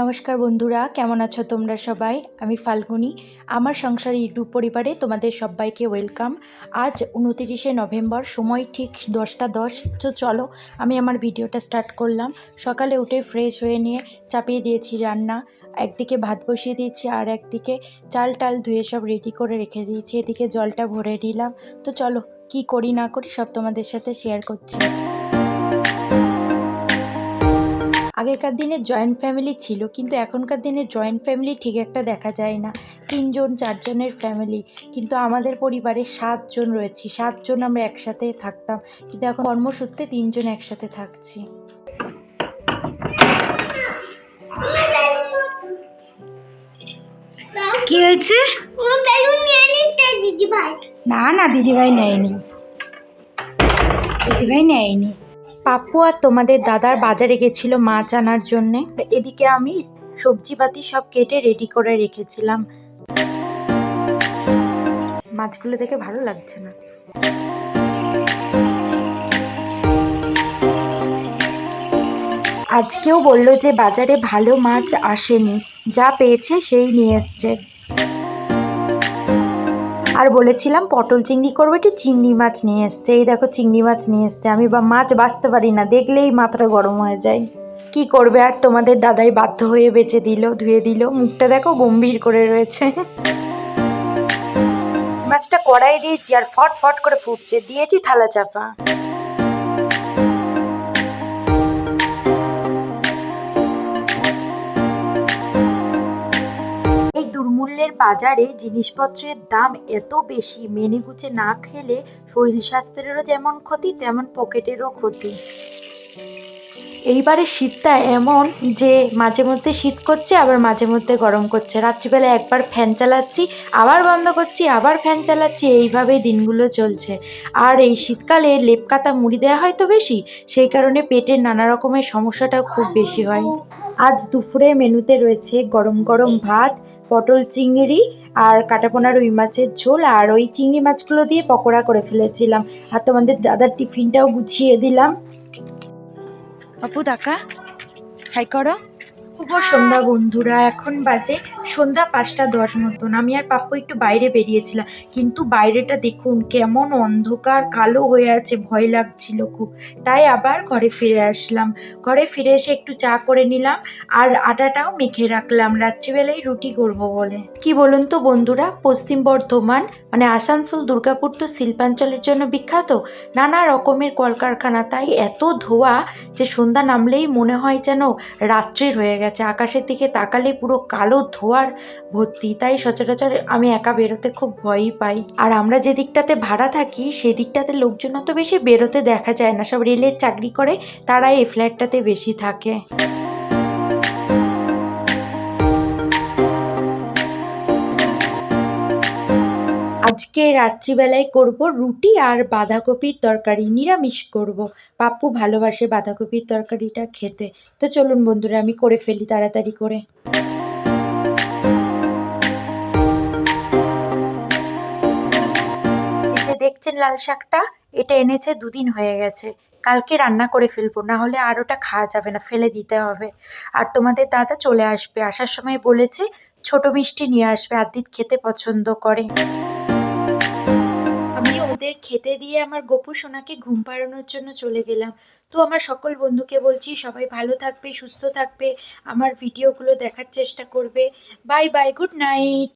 নমস্কার বন্ধুরা, কেমন আছো তোমরা সবাই? আমি ফাল্গুনি। আমার সংসার ইউটিউব পরিবারে তোমাদের সবাইকে ওয়েলকাম। আজ উনতিরিশে নভেম্বর, সময় ঠিক দশটা দশ। তো চলো, আমি আমার ভিডিওটা স্টার্ট করলাম। সকালে উঠে ফ্রেশ হয়ে নিয়ে চাপিয়ে দিয়েছি রান্না। একদিকে ভাত বসিয়ে দিয়েছি আর একদিকে চাল টাল ধুয়ে সব রেডি করে রেখে দিয়েছি। এদিকে জলটা ভরে দিলাম তো চলো, কি করি না করি সব তোমাদের সাথে শেয়ার করছি। আগেকার দিনে জয়েন্ট ফ্যামিলি ছিল কিন্তু এখনকার দিনে জয়েন্ট ফ্যামিলি ঠিক একটা দেখা যায় না। তিনজন চারজনের ফ্যামিলি কিন্তু আমাদের পরিবারে সাতজন রয়েছি সাতজন আমরা একসাথে থাকতাম। কিন্তু এখন কর্মসূত্রে তিনজন একসাথে থাকছি। কি হয়েছে? দিদি ভাই না না দিদিভাই নেয়নি। দিদিভাই নেয়নি। পাপ্পু আর তোমাদের দাদার বাজারে গেছিল মাছ আনার জন্যে। এদিকে আমি সবজিপাতি সব কেটে রেডি করে রেখেছিলাম। মাছগুলো দেখে ভালো লাগছে না। আজকেও বলল যে বাজারে ভালো মাছ আসেনি। যা পেয়েছে সেই নিয়ে এসছে। আর বলেছিলাম পটল চিংড়ি করব, একটু চিংড়ি মাছ নিয়ে এসছে। এই দেখো চিংড়ি মাছ নিয়ে এসছে। আমি বা মাছ বাঁচতে পারি না, দেখলেই মাথাটা গরম হয়ে যায়। কি করবে আর তোমাদের দাদাই বাধ্য হয়ে বেঁচে দিল, ধুয়ে দিল। মুখটা দেখো গম্ভীর করে রয়েছে। মাছটা কড়াই দিয়েছি আর ফট ফট করে ফুটছে। দিয়েছি থালা চাপা। দুর্মূল্যের বাজারে জিনিসপত্রের দাম এত বেশি মেনে গুছে না খেলে শরীর স্বাস্থ্যেরও যেমন ক্ষতি, তেমন পকেটেরও ক্ষতি। এইবারে শীতটা এমন যে মাঝে মধ্যে শীত করছে, আবার মাঝে মধ্যে গরম করছে। রাত্রিবেলা একবার ফ্যান চালাচ্ছি, আবার বন্ধ করছি, আবার ফ্যান চালাচ্ছি, এইভাবেই দিনগুলো চলছে। আর এই শীতকালে লেপ কাটা মুড়ি দেওয়া হয় তো বেশি, সেই কারণে পেটের নানা রকমের সমস্যাটাও খুব বেশি হয়। আজ দুপুরের মেনুতে রয়েছে গরম গরম ভাত, পটল চিংড়ি আর কাটাপোনা রুই মাছের ঝোল, আর ওই চিংড়ি মাছগুলো দিয়ে পকোড়া করে ফেলেছিলাম। আর তোমাদের দাদার টিফিনটাও গুছিয়ে দিলাম। অপু দাকা হাই করো। খুব সন্ধ্যা বন্ধুরা এখন বাজে সন্ধ্যা পাঁচটা দশ মতন। আমি আর পাপ্পু একটু বাইরে বেরিয়েছিলাম। কিন্তু বাইরেটা দেখুন কেমন অন্ধকার, কালো হয়ে আছে, ভয় লাগছিল খুব। তাই আবার ঘরে ফিরে আসলাম। ঘরে ফিরে এসে একটু চা করে নিলাম আর আটাটাও মেখে রাখলাম। রাত্রিবেলায় রুটি করব বলে। কি বলুন তো বন্ধুরা, পশ্চিম বর্ধমান মানে আসানসোল, দুর্গাপুর তো শিল্পাঞ্চলের জন্য বিখ্যাত। নানা রকমের কলকারখানা, তাই এত ধোয়া যে সন্ধ্যা নামলেই মনে হয় যেন রাত্রির হয়ে গেছে। আকাশের দিকে তাকালে পুরো কালো ধোয়ার ভর্তি, তাই সচরাচর আমি একা বেরোতে খুব ভয়ই পাই। আর আমরা যে দিকটাতে ভাড়া থাকি সেদিকটাতে লোকজন অত বেশি বেরোতে দেখা যায় না। সব রেলের চাকরি করে, তারাই এই ফ্ল্যাটটাতে বেশি থাকে। আজকে রাত্রিবেলায় করব রুটি আর বাঁধাকপির তরকারি, নিরামিষ করব। পাপ্পু ভালোবাসে বাঁধাকপির তরকারিটা খেতে। তো চলুন বন্ধুরা, আমি করে ফেলি তাড়াতাড়ি করে। দেখছেন লাল শাকটা? এটা এনেছে, দুদিন হয়ে গেছে। কালকে রান্না করে ফেলব না হলে আর ওটা খাওয়া যাবে না, ফেলে দিতে হবে। আর তোমাদের দাদা চলে আসবে, আসার সময় বলেছে ছোট মিষ্টি নিয়ে আসবে, আদিত খেতে পছন্দ করে। আমি ওদের খেতে দিয়ে আমার গপু সোনাকে ঘুম পাড়ানোর জন্য চলে গেলাম। তো আমার সকল বন্ধুকে বলছি, সবাই ভালো থাকবে, সুস্থ থাকবে, আমার ভিডিওগুলো দেখার চেষ্টা করবে। Bye bye, good night.